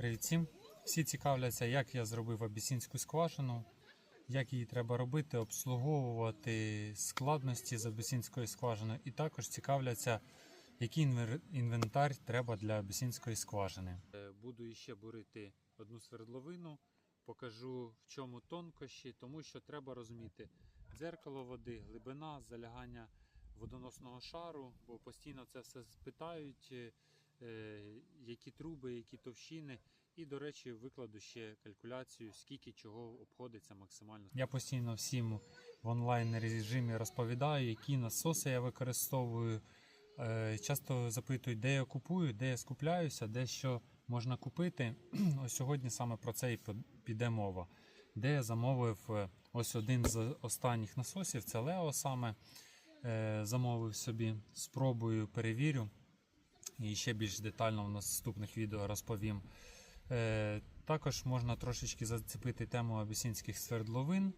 Привіт всім! Всі цікавляться, як я зробив абісінську скважину, як її треба робити, обслуговувати складності з абісінською скважиною, і також цікавляться, який інвентар треба для абісінської скважини. Е, Буду іще бурити одну свердловину, покажу в чому тонкощі, тому що треба розуміти дзеркало води, глибина, залягання водоносного шару, бо постійно це все спитають. Е, які труби, які товщини. І, до речі, викладу ще калькуляцію, скільки чого обходиться максимально. Я постійно всім в онлайн режимі розповідаю, які насоси я використовую. Е, Часто запитують, де я купую, де я скупляюся, де що можна купити. Ось сьогодні саме про це і піде мова. Де я замовив е, ось один з останніх насосів, це Лео саме. Замовив собі, спробую, перевірю і ще більш детально в наступних відео розповім. Е, також можна трошечки зацепити тему абісінських свердловин,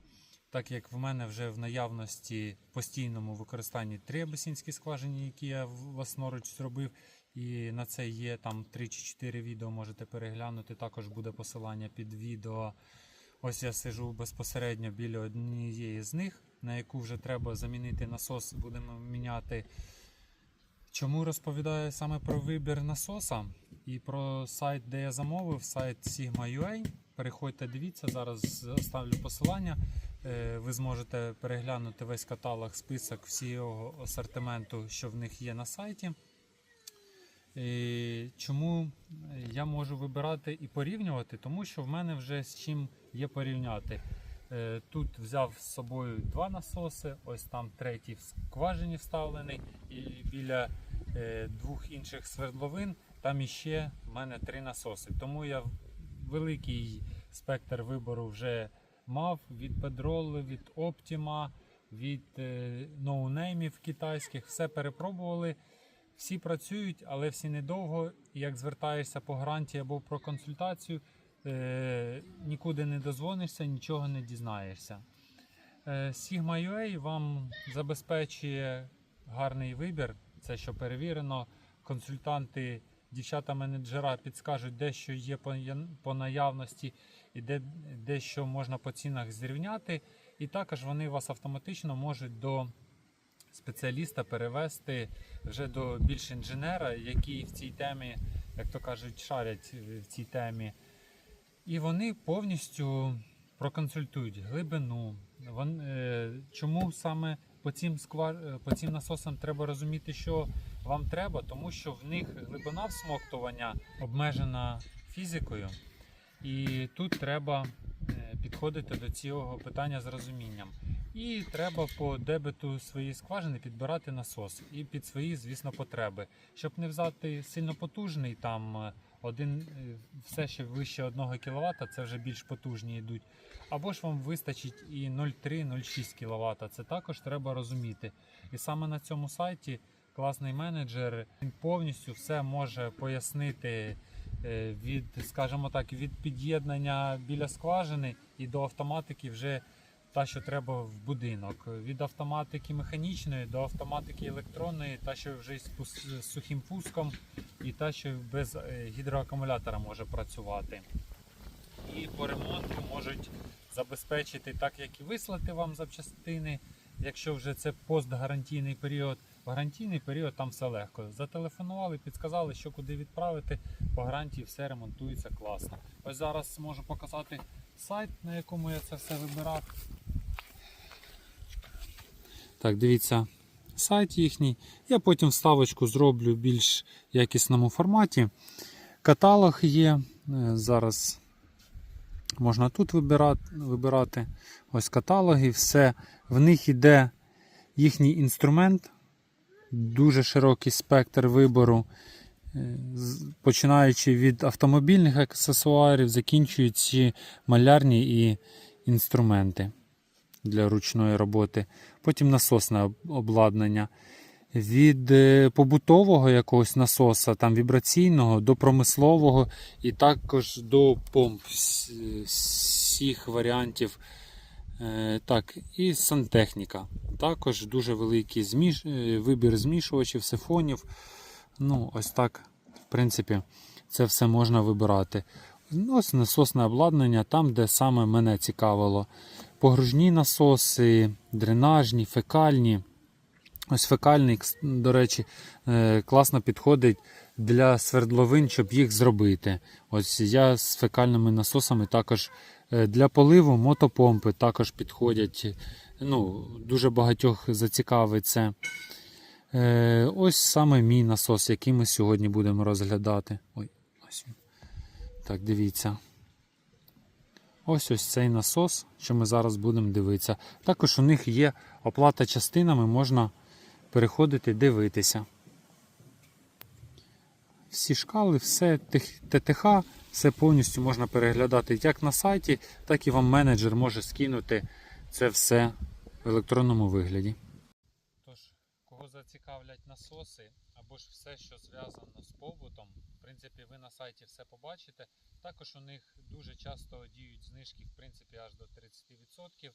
так як в мене вже в наявності постійному використанні три абісінські скважини, які я власноруч зробив. І на це є там 3 чи 4 відео, можете переглянути. Також буде посилання під відео. Ось я сижу безпосередньо біля однієї з них, на яку вже треба замінити насос, будемо міняти. Чому розповідаю саме про вибір насоса і про сайт, де я замовив, сайт Sigma.ua. Переходьте, дивіться, зараз оставлю посилання. Е, Ви зможете переглянути весь каталог, список всього асортименту, що в них є на сайті. І чому я можу вибирати і порівнювати? Тому що в мене вже з чим є порівняти. Е, Тут взяв з собою два насоси, ось там третій в скважині вставлений, і біля е, двох інших свердловин там іще в мене три насоси. Тому я великий спектр вибору вже мав від Педроли, від Optima, від е, ноунеймів китайських. Все перепробували. Всі працюють, але всі недовго. Як звертаєшся по гарантії або про консультацію, е, нікуди не дозвонишся, нічого не дізнаєшся. Е, Sigma.ua вам забезпечує гарний вибір, це що перевірено. Консультанти, дівчата-менеджера підскажуть, де що є по, по наявності і де, де що можна по цінах зрівняти. І також вони вас автоматично можуть до спеціаліста перевести вже до більш інженера, який в цій темі, як то кажуть, шарять в цій темі. І вони повністю проконсультують глибину. Е, чому саме по цим, сква... е, по цим насосам треба розуміти, що вам треба, тому що в них глибина всмоктування обмежена фізикою. І тут треба е, підходити до цього питання з розумінням. І треба по дебету своєї скважини підбирати насос і під свої, звісно, потреби. Щоб не взяти сильно потужний, там е, один, е, все ще вище 1 кВт, це вже більш потужні йдуть. Або ж вам вистачить і 0,3-0,6 кВт. Це також треба розуміти. І саме на цьому сайті класний менеджер він повністю все може пояснити е, від, скажімо так, від під'єднання біля скважини і до автоматики вже та, що треба в будинок. Від автоматики механічної до автоматики електронної, та, що вже з сухим пуском, і та, що без е, гідроакумулятора може працювати. І по ремонту можуть забезпечити так, як і вислати вам запчастини, якщо вже це постгарантійний період. В гарантійний період там все легко. Зателефонували, підказали, що куди відправити. По гарантії все ремонтується класно. Ось зараз можу показати сайт, на якому я це все вибирав. Так, дивіться, сайт їхній. Я потім вставочку зроблю в більш якісному форматі. Каталог є. Е, Зараз можна тут вибирати. Ось каталоги, все. В них йде їхній інструмент, дуже широкий спектр вибору. Е, Починаючи від автомобільних аксесуарів, закінчуючи малярні і інструменти для ручної роботи. Потім насосне обладнання. Від е, побутового якогось насоса, там вібраційного до промислового, і також до помп вс- всіх варіантів. Е, Так, і сантехніка. Також дуже великий зміш... е, вибір змішувачів, сифонів. Ну, ось так, в принципі, це все можна вибирати. Ось насосне обладнання, там, де саме мене цікавило. Погружні насоси, дренажні, фекальні. Ось фекальний, до речі, е, класно підходить для свердловин, щоб їх зробити. Ось я з фекальними насосами також е, для поливу мотопомпи також підходять. Ну, дуже багатьох зацікавить це. Е, Ось саме мій насос, який ми сьогодні будемо розглядати. Ой, ось він. Так, дивіться. Ось ось цей насос, що ми зараз будемо дивитися. Також у них є оплата частинами, можна переходити дивитися. Всі шкали, все ТТХ, все повністю можна переглядати як на сайті, так і вам менеджер може скинути це все в електронному вигляді. Тож, кого зацікавлять насоси або ж все, що зв'язано з побутом, в принципі, ви на сайті все побачите. Також у них дуже часто діють знижки, в принципі, аж до 30%.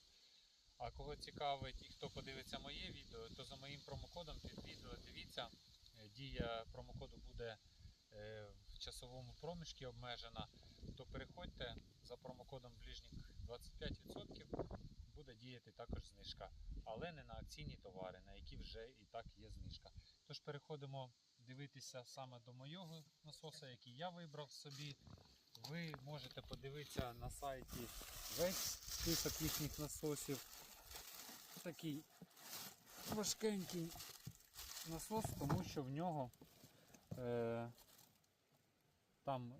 А кого цікавить і хто подивиться моє відео, то за моїм промокодом під відео дивіться. Е, Дія промокоду буде е, в часовому проміжку обмежена. То переходьте за промокодом ближнік 25%, буде діяти також знижка, але не на акційні товари, на які вже і так є знижка. Тож переходимо дивитися саме до моєго насоса, який я вибрав собі. Ви можете подивитися на сайті весь список їхніх насосів. Такий важкенький насос, тому що в нього е, там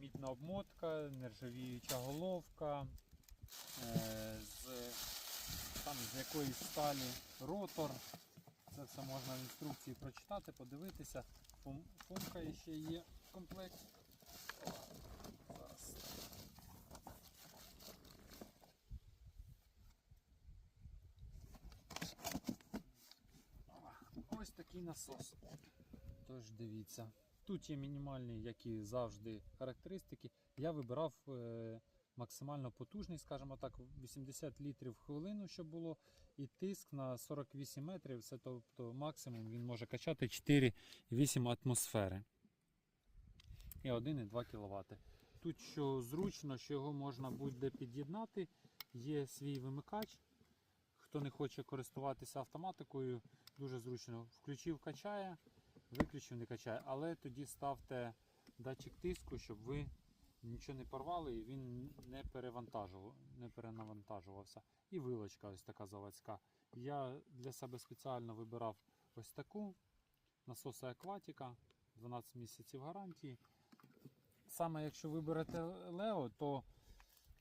мідна обмотка, нержавіюча головка, е, з, там з якоїсь сталі ротор. Це все можна в інструкції прочитати, подивитися. Фум- Фумка ще є в комплекті. Ось такий насос. Тож дивіться. Тут є мінімальні, як і завжди, характеристики. Я вибирав е, максимально потужний, скажімо так, 80 літрів в хвилину, щоб було, і тиск на 48 метрів. Це тобто максимум він може качати 4,8 атмосфери. І 1,2 кВт. Тут що зручно, що його можна будь-де під'єднати, є свій вимикач. Хто не хоче користуватися автоматикою, дуже зручно. Включив, качає, виключив, не качає. Але тоді ставте датчик тиску, щоб ви нічого не порвали і він не перевантажував, не перенавантажувався. І вилочка ось така заводська. Я для себе спеціально вибирав ось таку насоса Акватіка, 12 місяців гарантії. Саме якщо виберете Лео, то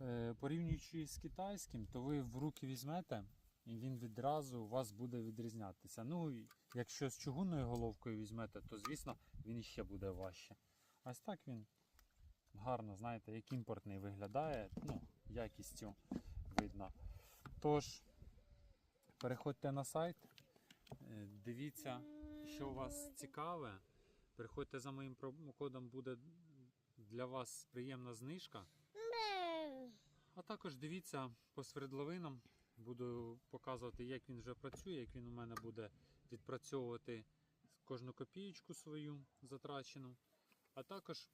е, порівнюючи з китайським, то ви в руки візьмете і він відразу у вас буде відрізнятися. Ну, якщо з чугунною головкою візьмете, то звісно він іще буде важче. Ось так він гарно, знаєте, як імпортний виглядає, ну, якістю видно. Тож, переходьте на сайт, е, дивіться, що у вас цікаве. Переходьте за моїм промокодом, буде для вас приємна знижка. А також дивіться по свердловинам. Буду показувати, як він вже працює, як він у мене буде відпрацьовувати кожну копієчку свою затрачену. А також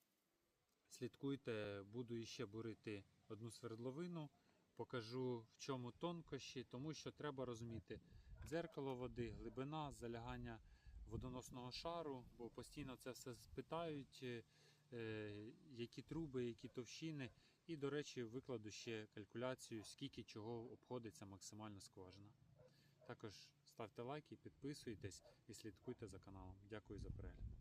слідкуйте, буду іще бурити одну свердловину, покажу в чому тонкощі, тому що треба розуміти дзеркало води, глибина, залягання водоносного шару, бо постійно це все спитають, е, е, які труби, які товщини. І, до речі, викладу ще калькуляцію, скільки чого обходиться максимально скважина. Також ставте лайки, підписуйтесь і слідкуйте за каналом. Дякую за перегляд.